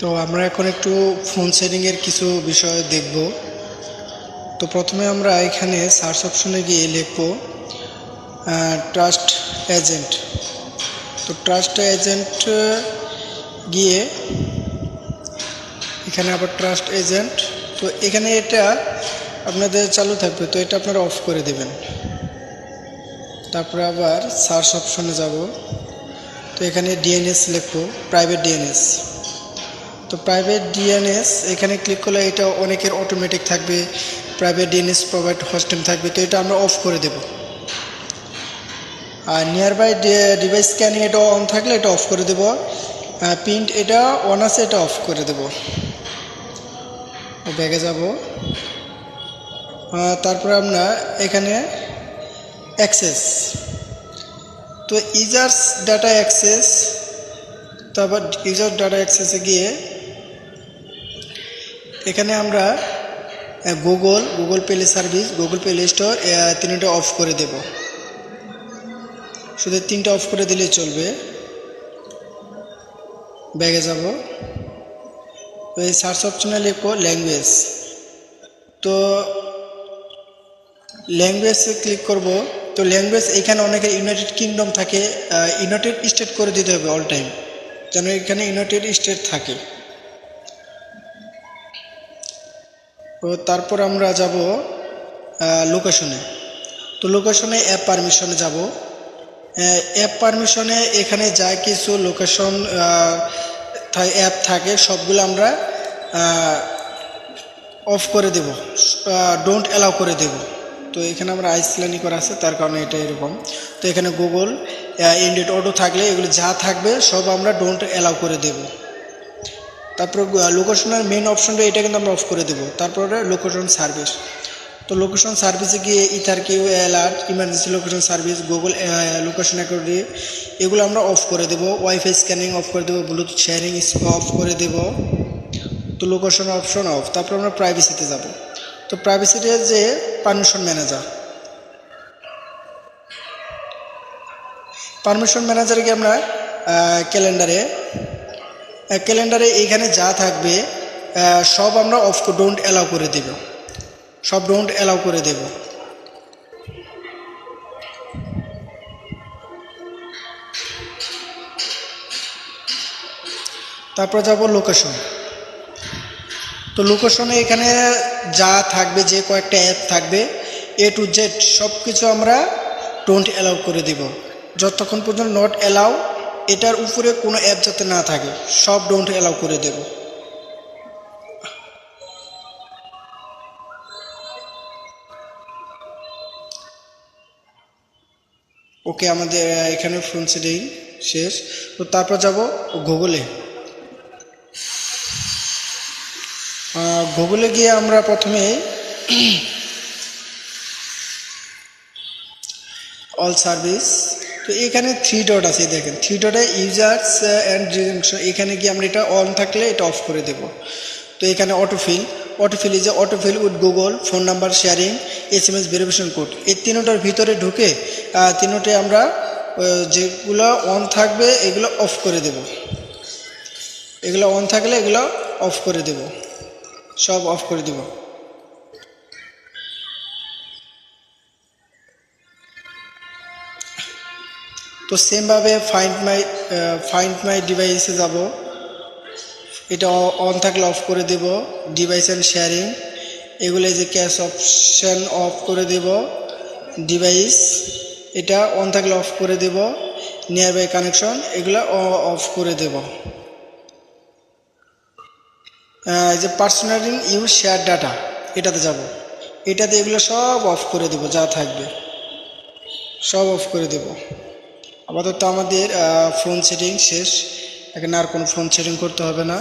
তো আমরা এখন একটু ফোন সেটিংয়ের কিছু বিষয় দেখব। তো প্রথমে আমরা এখানে সার্চ অপশনে গিয়ে লিখব ট্রাস্ট এজেন্ট তো ট্রাস্ট এজেন্ট গিয়ে এখানে আবার ট্রাস্ট এজেন্ট তো এখানে এটা আপনাদের চালু থাকবে, তো এটা আপনারা অফ করে দেবেন। তারপরে আবার সার্চ অপশনে যাব। তো এখানে ডিএনএস লিখব প্রাইভেট ডিএনএস তো প্রাইভেট ডিএনএস এখানে ক্লিক করলে এটা অনেকের অটোমেটিক থাকবে প্রাইভেট ডিএনএস প্রোভাইড হোস্টিং থাকবে, তো এটা আমরা অফ করে দেব। আর নিয়ার বাই ডিভাইস স্ক্যানিং এটা অন থাকলে এটা অফ করে দেব। প্রিন্ট এটা অন আছে, এটা অফ করে দেব। ব্যাগে যাব। তারপরে আমরা এখানে অ্যাক্সেস তো ইজার্স ডাটা অ্যাক্সেস তারপর ইউজার ডাটা অ্যাক্সেসে গিয়ে এখানে আমরা Google Google Play service Google Play Store তিনটা অফ করে দেব। শুধু তিনটা অফ করে দিলে চলবে। ব্যাগে যাব। এই সার্চ অপশনে লিখব ল্যাঙ্গুয়েজ তো ল্যাঙ্গুয়েজে ক্লিক করব। তো ল্যাঙ্গুয়েজ এখানে অনেকে ইউনাইটেড কিংডম থাকে। ইউনাইটেড স্টেট করে দিতে হবে অল টাইম যেন এখানে ইউনাইটেড স্টেট থাকে। তো তারপর আমরা যাব লোকেশনে তো লোকেশনে অ্যাপ পারমিশনে যাব। অ্যাপ পারমিশনে এখানে যা কিছু লোকেশন অ্যাপ থাকে, সবগুলো আমরা অফ করে দেব। ডোন্ট অ্যালাউ করে দেব। তো এখানে আমরা আইসল্যান্ডই করা আছে, তার কারণে এটা এরকম। তো এখানে গুগল ইন্ডিট অটো থাকলে এগুলো যা থাকবে, সব আমরা ডোন্ট অ্যালাউ করে দেব। তারপর লোকেশনের মেন অপশনটা এটা কিন্তু আমরা অফ করে দেবো। তারপরে লোকেশন সার্ভিস তো লোকেশন সার্ভিসে গিয়ে ইথার Q alert emergency location service Google location accuracy এগুলো আমরা অফ করে দেব। ওয়াইফাই স্ক্যানিং অফ করে দেবো ব্লুটুথ শেয়ারিং অফ করে দেব। তো লোকেশন অপশন অফ তারপর আমরা প্রাইভেসিতে যাব। তো প্রাইভেসিতে যে পারমিশন ম্যানেজার পারমিশন ম্যানেজারে গিয়ে আমরা ক্যালেন্ডারে ক্যালেন্ডারে এইখানে যা থাকবে সব আমরা অফ ডোন্ট অ্যালাউ করে দেব। সব ডোন্ট অ্যালাউ করে দেব। তারপর যাব লোকেশন তো লোকেশনে এখানে যা থাকবে, যে কয়েকটা অ্যাপ থাকবে এ টু জেড সব কিছু আমরা ডোন্ট অ্যালাউ করে দেব। যতক্ষণ পর্যন্ত নট অ্যালাউ এটার উপরে কোনো অ্যাপ যাতে না থাকে, সব ডোন্ট অ্যালাউ করে দেব। ওকে, আমাদের এখানে ফোন সেটিং শেষ। তো তারপর যাব গুগলে গুগলে গিয়ে আমরা প্রথমে অল সার্ভিস তো এখানে থ্রি ডট আছে দেখেন। থ্রি ডটে ইউজার্স অ্যান্ড ডিরেকশন এখানে গিয়ে আমরা এটা অন থাকলে এটা অফ করে দেব। তো এখানে autofill autofill is autofill with Google phone number sharing S M S verification code এই তিনোটার ভিতরে ঢুকে তিনোটে আমরা যেগুলো অন থাকবে, এগুলো অফ করে দেব। এগুলো অন থাকলে এগুলো অফ করে দেব। সব অফ করে দেব। তো সেমভাবে ফাইন্ড মাই ফাইন্ড মাই ডিভাইসে যাব। এটা অন থাকলে অফ করে দেব ডিভাইস অ্যান্ড শেয়ারিং এগুলো যে ক্যাশ অপশান অফ করে দেব ডিভাইস এটা অন থাকলে অফ করে দেব নিয়ার বাই কানেকশন এগুলো অফ করে দেব। যে পার্সোনালিং ইউজ শেয়ার ডাটা এটাতে যাব। এটাতে এগুলো সব অফ করে দেব, যা থাকবে। সব অফ করে দেব। আপাতত আমাদের ফোন সেটিং শেষ। এখানে আর কোনো ফোন সেটিং করতে হবে না।